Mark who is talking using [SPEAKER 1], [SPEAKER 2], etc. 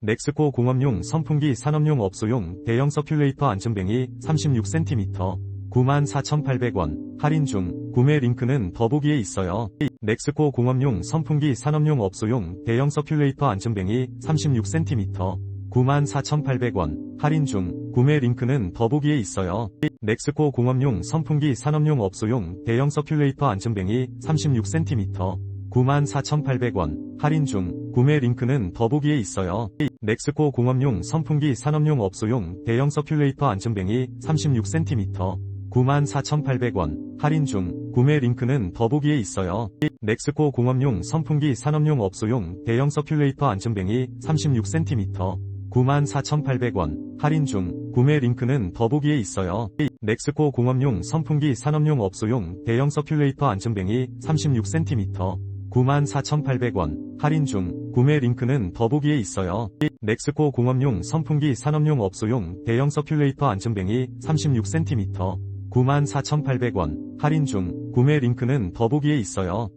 [SPEAKER 1] 넥스코 공업용 선풍기 산업용 업소용 대형 서큘레이터 안전뱅이 36cm 94,800원 할인 중 구매 링크는 더보기에 있어요. 넥스코 공업용 선풍기 산업용 업소용 대형 서큘레이터 안전뱅이 36cm 94,800원 할인 중 구매 링크는 더보기에 있어요. 넥스코 공업용 선풍기 산업용 업소용 대형 서큘레이터 안전뱅이 36cm 94,800원. 할인 중. 구매 링크는 더보기에 있어요. 넥스코 공업용 선풍기 산업용 업소용 대형 서큘레이터 안전뱅이 36cm 94,800원. 할인 중. 구매 링크는 더보기에 있어요. 넥스코 공업용 선풍기 산업용 업소용 대형 서큘레이터 안전뱅이 36cm 94,800원. 할인 중. 구매 링크는 더보기에 있어요. 넥스코 공업용 선풍기 산업용 업소용 대형 서큘레이터 안전뱅이 36cm 94,800원. 할인 중. 구매 링크는 더보기에 있어요. 넥스코 공업용 선풍기 산업용 업소용 대형 서큘레이터 안전뱅이 36cm 94,800원. 할인 중. 구매 링크는 더보기에 있어요.